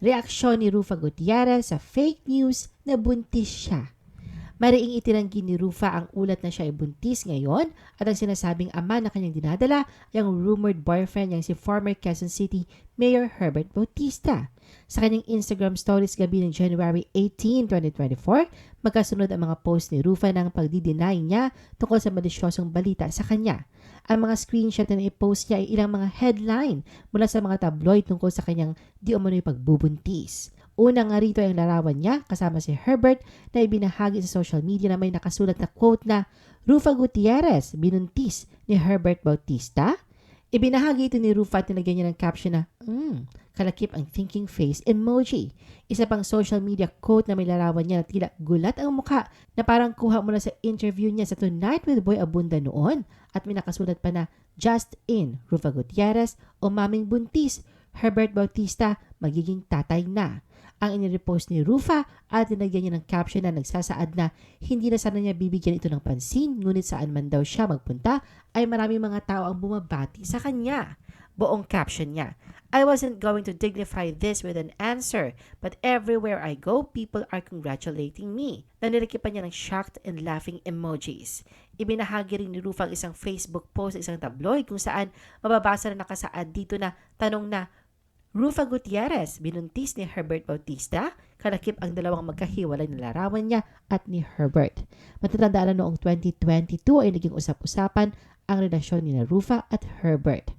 Reaksyon ni Rufa Gutierrez sa fake news na buntis siya. Mariing itinanggi ni Rufa ang ulat na siya ay buntis ngayon at ang sinasabing ama na kanyang dinadala ay ang rumored boyfriend niyang si former Quezon City Mayor Herbert Bautista. Sa kanyang Instagram stories gabi ng January 18, 2024, magkasunod ang mga post ni Rufa ng pagdideny niya tungkol sa malisyosong balita sa kanya. Ang mga screenshot na i-post niya ay ilang mga headline mula sa mga tabloid tungkol sa kanyang di umano'y pagbubuntis. Una nga rito ay ang larawan niya kasama si Herbert na ibinahagi sa social media na may nakasulat na quote na Rufa Gutierrez, binuntis ni Herbert Bautista. Ibinahagi ito ni Rufa at nilagyan niya ng caption na, mm, kalakip ang thinking face emoji. Isa pang social media quote na may larawan niya na tila gulat ang mukha na parang kuha mula sa interview niya sa Tonight with Boy Abunda noon at may nakasulat pa na Just in, Rufa Gutierrez o Maming Buntis, Herbert Bautista magiging tatay na ang inirepost ni Rufa at nilagyan niya ng caption na nagsasaad na hindi na sana niya bibigyan ito ng pansin ngunit saan man daw siya magpunta ay marami mga tao ang bumabati sa kanya. Buong caption niya, I wasn't going to dignify this with an answer, but everywhere I go, people are congratulating me. Na nilikipan niya ng shocked and laughing emojis. Ibinahagi rin ni Rufa ang isang Facebook post sa isang tabloid kung saan mababasa na nakasaad dito na tanong na Rufa Gutierrez, binuntis ni Herbert Bautista, kalakip ang dalawang magkahiwalay na larawan niya at ni Herbert. Matatandaan na noong 2022 ay naging usap-usapan ang relasyon ni na Rufa at Herbert.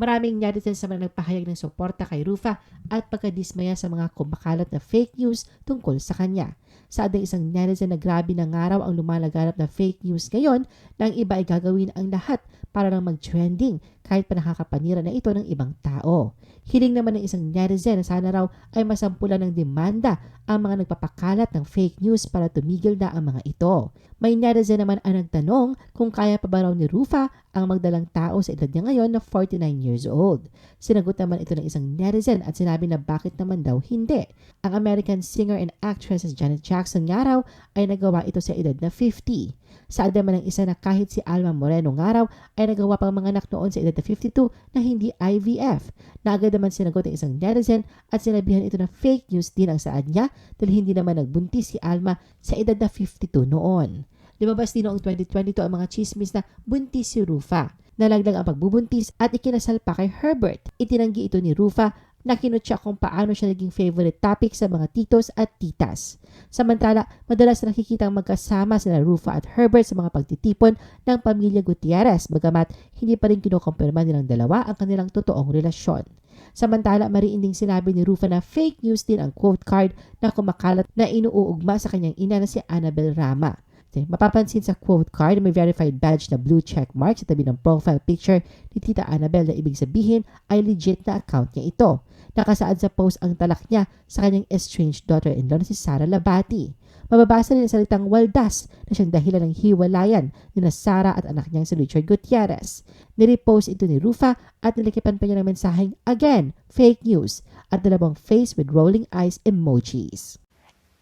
Maraming netizens naman nagpahayag ng suporta kay Rufa at pagkadismaya sa mga kumakalat na fake news tungkol sa kanya. Sa adang isang netizen na grabe ng araw ang lumalaganap na fake news ngayon na ang iba ay gagawin ang lahat para lang mag-trending kahit pa nakakapanira na ito ng ibang tao. Hiling naman ng isang netizen na sana raw ay masampulan ng demanda ang mga nagpapakalat ng fake news para tumigil na ang mga ito. May netizen naman ang nagtanong kung kaya pa ba raw ni Rufa ang magdalang tao sa edad niya ngayon na 49 years old. Sinagot naman ito ng isang netizen at sinabi na bakit naman daw hindi. Ang American singer and actress Janet Jackson nga raw ay nagawa ito sa edad na 50. Saad naman ng isa na kahit si Alma Moreno nga raw ay nagawa pang mga anak noon sa edad na 52 na hindi IVF. Naagad naman sinagot ng isang netizen at sinabihan ito na fake news din ang saad niya dahil hindi naman nagbuntis si Alma sa edad na 52 noon. Lumabas din noong 2022 ang mga chismis na buntis si Rufa. Nalaglag ang pagbubuntis at ikinasal pa kay Herbert. Itinanggi ito ni Rufa na kinutya kung paano siya naging favorite topic sa mga titos at titas. Samantala, madalas nakikita ang magkasama sina Rufa at Herbert sa mga pagtitipon ng pamilya Gutierrez bagamat hindi pa rin kinukumpirma nilang dalawa ang kanilang totoong relasyon. Samantala, mariin ding sinabi ni Rufa na fake news din ang quote card na kumakalat na inuugma sa kanyang ina na si Annabel Rama. Mapapansin sa quote card may verified badge na blue check mark sa tabi ng profile picture ni Tita Annabel na ibig sabihin ay legit na account niya ito. Nakasaad sa post ang talak niya sa kanyang estranged daughter-in-law na si Sara Labati. Mababasa rin ang salitang waldas na siyang dahilan ng hiwalayan ni na Sara at anak niyang si Richard Gutierrez. Nirepost ito ni Rufa at nilikipan pa niya ng mensaheng, again, fake news at dalawang face with rolling eyes emojis.